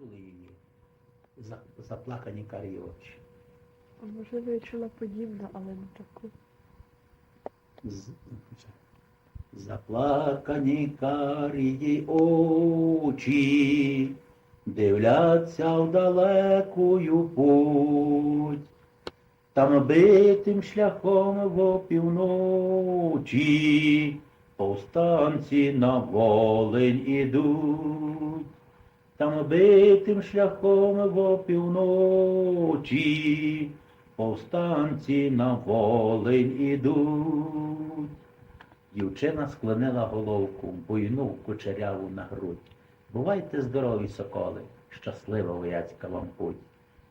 чули її? Заплакані карі очі. А можливо, я чула подібне, але не таку. З- Заплакані карії очі, дивляться в далекую путь, там битим шляхом в опівночі, повстанці на волень ідуть, там битим шляхом в опівночі, повстанці на волень ідуть. Дівчина склонила головку, буйну кучеряву на грудь. Бувайте здорові, соколи, щаслива вояцька вам путь.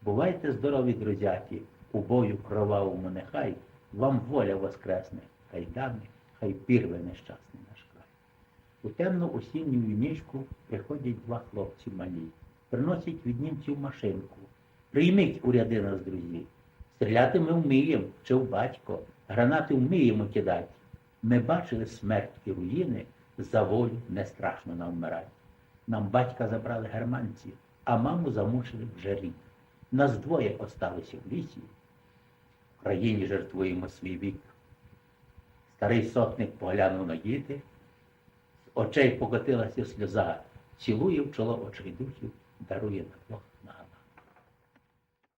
Бувайте здорові, друзяки, у бою кровавому нехай вам воля воскресне, хай дами, хай пірве край. У темну осінню нічку приходять два хлопці малі, приносять від німців машинку. Прийміть у ряди нас, друзі. Стріляти ми вміємо, вчив батько, гранати вміємо кидати. Ми бачили смерть і руїни, за волю не страшно нам вмирати. Нам батька забрали германці, а маму замучили вже рік. Нас двоє осталося в лісі. В країні жертвуємо свій вік. Старий сотник поглянув на діти, очей покотилася сльоза, цілує в чоло очей духів, дарує на двох